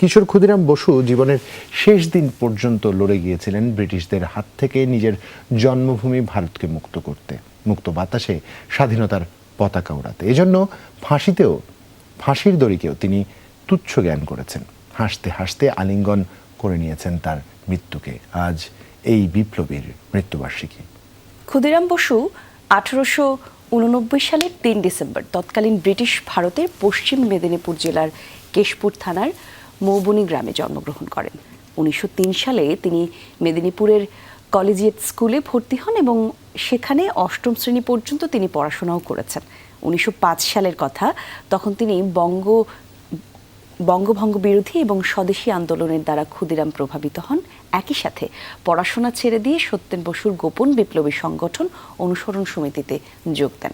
কিশোর ক্ষুদিরাম বসু জীবনের শেষ দিন পর্যন্ত লড়ে গিয়েছিলেন ব্রিটিশদের হাত থেকে নিজের জন্মভূমি ভারতকে মুক্ত করতে, মুক্ত বাতাসে স্বাধীনতার পতাকা উড়াতে এজন্য ফাঁসিতেও, ফাঁসির দড়িকেও তিনি তুচ্ছ জ্ঞান করেছেন। হাসতে হাসতে আলিঙ্গন করে নিয়েছেন তার মৃত্যুকে। আজ এই বিপ্লবীর মৃত্যুবার্ষিকী। ক্ষুদিরাম বসু আঠারোশো উননব্বই সালের তিন ডিসেম্বর, তৎকালীন ব্রিটিশ ভারতের পশ্চিম মেদিনীপুর জেলার কেশপুর থানার মৌবনী গ্রামে জন্মগ্রহণ করেন। উনিশশো তিন সালে তিনি মেদিনীপুরের কলেজিয়েট স্কুলে ভর্তি হন এবং সেখানে অষ্টম শ্রেণি পর্যন্ত তিনি পড়াশোনাও করেছেন। উনিশশো পাঁচ সালের কথা, তখন তিনি বঙ্গ, বঙ্গভঙ্গ বিরোধী এবং স্বদেশী আন্দোলনের দ্বারা ক্ষুদিরাম প্রভাবিত হন। একই সাথে পড়াশোনা ছেড়ে দিয়ে সত্যেন বসুর গোপন বিপ্লবী সংগঠন অনুসরণ সমিতিতে যোগ দেন।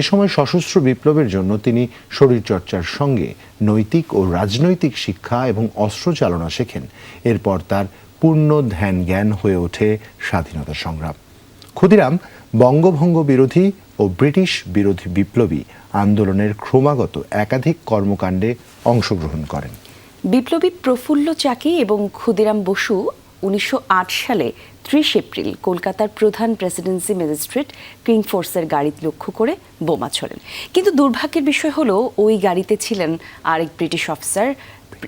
এ সময় সশস্ত্র বিপ্লবের জন্য তিনি শরীরচর্চার সঙ্গে নৈতিক ও রাজনৈতিক শিক্ষা এবং অস্ত্র চালনা শেখেন। এরপর তার পূর্ণ ধ্যান জ্ঞান হয়ে ওঠে স্বাধীনতা সংগ্রাম। ক্ষুদিরাম বঙ্গভঙ্গ বিরোধী ও ব্রিটিশ বিরোধী বিপ্লবী আন্দোলনের ক্রমাগত একাধিক কর্মকাণ্ডে অংশগ্রহণ করেন। বিপ্লবী প্রফুল্ল চাকি এবং ক্ষুদিরাম বসু উনিশশো আট সালে ত্রিশ এপ্রিল কলকাতার প্রধান প্রেসিডেন্সি ম্যাজিস্ট্রেট কিং ফোর্সের গাড়ি লক্ষ্য করে বোমা ছড়েন। কিন্তু দুর্ভাগ্যের বিষয় হলো, ওই গাড়িতে ছিলেন আরেক ব্রিটিশ অফিসার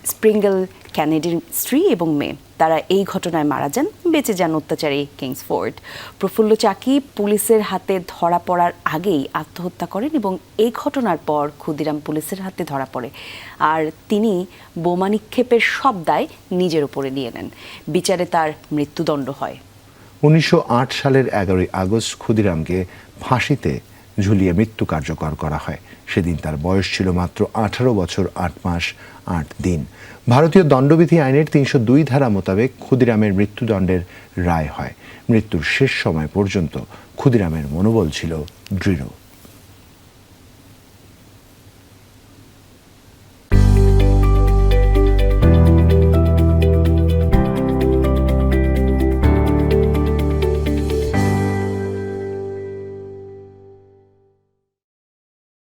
স্প্রিঙ্গেল ক্যানেডির স্ত্রী এবং মেয়ে। তারা এই ঘটনায় মারা যান, বেঁচে যান অত্যাচারী কিংসফোর্ড প্রফুল্ল চাকি পুলিশের হাতে ধরা পড়ার আগেই আত্মহত্যা করেন এবং এই ঘটনার পর ক্ষুদিরাম পুলিশের হাতে ধরা পড়ে। আর তিনি বোমা নিক্ষেপের সব দায় নিজের উপরে নিয়ে নেন। বিচারে তার মৃত্যুদণ্ড হয়। উনিশশো আট সালের এগারোই আগস্ট ক্ষুদিরামকে ফাঁসিতে ঝুলিয়ে মৃত্যু কার্যকর করা হয়। সেদিন তার বয়স ছিল মাত্র আঠারো বছর আট মাস আট দিন। ভারতীয় দণ্ডবিধি আইনের তিনশো দুই ধারা মোতাবেক ক্ষুদিরামের মৃত্যুদণ্ডের রায় হয়। মৃত্যুর শেষ সময় পর্যন্ত ক্ষুদিরামের মনোবল ছিল দৃঢ়।